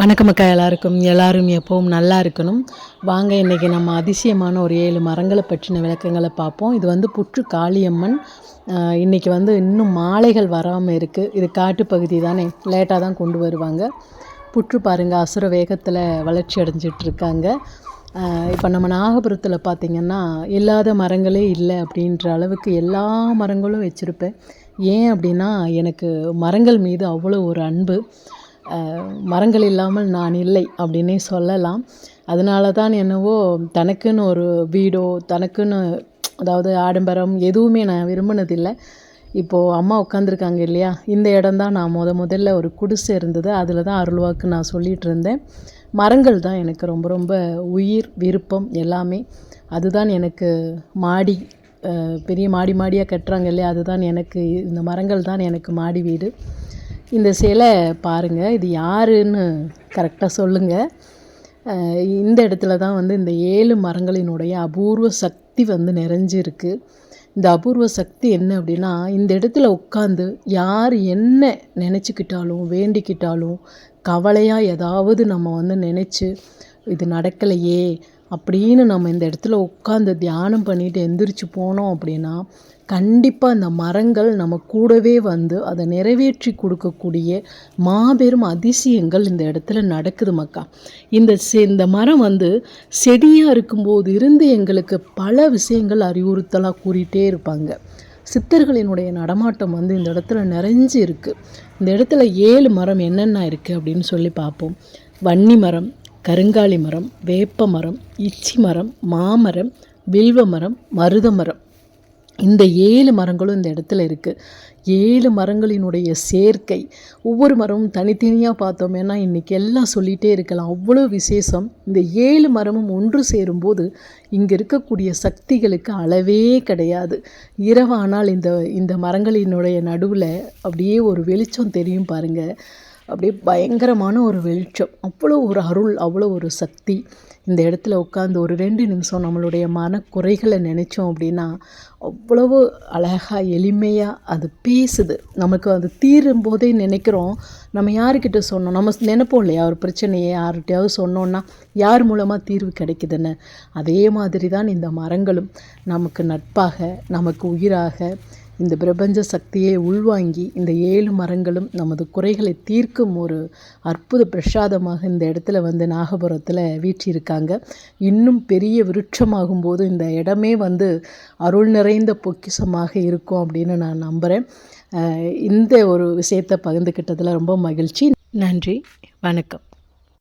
வணக்கம் அக்கா எல்லாருக்கும். எல்லாரும் எப்பவும் நல்லா இருக்கணும். வாங்க இன்றைக்கி நம்ம அதிசயமான ஒரு ஏழு மரங்களை பற்றின விளக்கங்களை பார்ப்போம். இது வந்து புற்று காளியம்மன். இன்றைக்கி வந்து இன்னும் மாலைகள் வராமல் இருக்குது இது காட்டுப்பகுதி தானே. லேட்டாக தான் கொண்டு வருவாங்க. புற்று பாருங்கள் அசுர வேகத்தில் வளர்ச்சி அடைஞ்சிட்ருக்காங்க இப்போ நம்ம நாகபுரத்தில் பார்த்திங்கன்னா இல்லாத மரங்களே இல்லை அப்படின்ற அளவுக்கு எல்லா மரங்களும் வச்சுருப்பேன். ஏன் அப்படின்னா எனக்கு மரங்கள் மீது அவ்வளோ ஒரு அன்பு. மரங்கள் இல்லாமல் நான் இல்லை அப்படின்னே சொல்லலாம். அதனால தான் என்னவோ தனக்குன்னு ஒரு வீடோ தனக்குன்னு அதாவது ஆடம்பரம் எதுவுமே நான் விரும்பினதில்லை. இப்போது அம்மா உட்காந்துருக்காங்க இல்லையா? இந்த இடம்தான் நான் முத முதல்ல ஒரு குடிசை இருந்தது. அதில் தான் அருள்வாக்கு நான் சொல்லிகிட்டு இருந்தேன். மரங்கள் தான் எனக்கு ரொம்ப ரொம்ப உயிர் விருப்பம் எல்லாமே. அதுதான் எனக்கு மாடி பெரிய மாடி மாடியாக கட்டுறாங்க இல்லையா? அதுதான் எனக்கு இந்த மரங்கள் தான் எனக்கு மாடி வீடு. இந்த சிலை பாருங்கள் இது யாருன்னு கரெக்டாக சொல்லுங்கள் இந்த இடத்துல தான் வந்து இந்த ஏழு மரங்களினுடைய அபூர்வ சக்தி வந்து நிறைஞ்சிருக்கு. இந்த அபூர்வ சக்தி என்ன அப்படின்னா இந்த இடத்துல உட்காந்து யார் என்ன நினச்சிக்கிட்டாலும் வேண்டிக்கிட்டாலும் கவலையாக ஏதாவது நம்ம வந்து நினச்சி இது நடக்கலையே அப்படின்னு நம்ம இந்த இடத்துல உட்காந்து தியானம் பண்ணிட்டு எந்திரிச்சு போனோம் அப்படின்னா கண்டிப்பாக அந்த மரங்கள் நம்ம கூடவே வந்து அதை நிறைவேற்றி கொடுக்கக்கூடிய மாபெரும் அதிசயங்கள் இந்த இடத்துல நடக்குது மக்கா. இந்த செ இந்த மரம் வந்து செடியாக இருக்கும்போது இருந்து எங்களுக்கு பல விஷயங்கள் அறிவுறுத்தலாக கூறிட்டே இருப்பாங்க. சித்தர்களினுடைய நடமாட்டம் வந்து இந்த இடத்துல நிறைஞ்சு இருக்குது இந்த இடத்துல ஏழு மரம் என்னென்ன இருக்குது அப்படின்னு சொல்லி பார்ப்போம். வன்னி மரம் கருங்காலி மரம் வேப்ப மரம் இச்சி மரம் மாமரம் வில்வ மரம் மருத மரம். இந்த ஏழு மரங்களும் இந்த இடத்துல இருக்குது ஏழு மரங்களினுடைய சேர்க்கை. ஒவ்வொரு மரமும் தனித்தனியாக பார்த்தோமேனா இன்றைக்கி எல்லாம் சொல்லிகிட்டே இருக்கலாம். அவ்வளோ விசேஷம். இந்த ஏழு மரமும் ஒன்று சேரும்போது இங்கே இருக்கக்கூடிய சக்திகளுக்கு அளவே கிடையாது. இரவானால் இந்த இந்த மரங்களினுடைய நடுவில் அப்படியே ஒரு வெளிச்சம் தெரியும் பாருங்கள் அப்படியே பயங்கரமான ஒரு வெளிச்சம். அவ்வளோ ஒரு அருள் அவ்வளோ ஒரு சக்தி. இந்த இடத்துல உட்காந்து ஒரு ரெண்டு நிமிஷம் நம்மளுடைய மனக்குறைகளை நினச்சோம் அப்படின்னா அவ்வளவு அழகாக எளிமையாக அது பேசுது. நமக்கு அது தீரும் போதே நினைக்கிறோம். நம்ம யாருக்கிட்ட சொன்னோம்? நம்ம நினைப்போம் இல்லையா? ஒரு பிரச்சனையை யார்கிட்டயாவது சொன்னோன்னா யார் மூலமாக தீர்வு கிடைக்குதுன்னு? அதே மாதிரி தான் இந்த மரங்களும். நமக்கு நட்பாக நமக்கு உயிராக இந்த பிரபஞ்ச சக்தியை உள்வாங்கி இந்த ஏழு மரங்களும் நமது குறைகளை தீர்க்கும் ஒரு அற்புத பிரசாதமாக இந்த இடத்துல வந்து நாகபுரத்தில் வீற்றிருக்காங்க. இன்னும் பெரிய விருட்சமாகும் போது இந்த இடமே வந்து அருள் நிறைந்த பொக்கிஷமாக இருக்கும் அப்படின்னு நான் நம்புகிறேன் இந்த ஒரு விஷயத்தை பகிர்ந்துக்கிட்டதில் ரொம்ப மகிழ்ச்சி. நன்றி. வணக்கம்.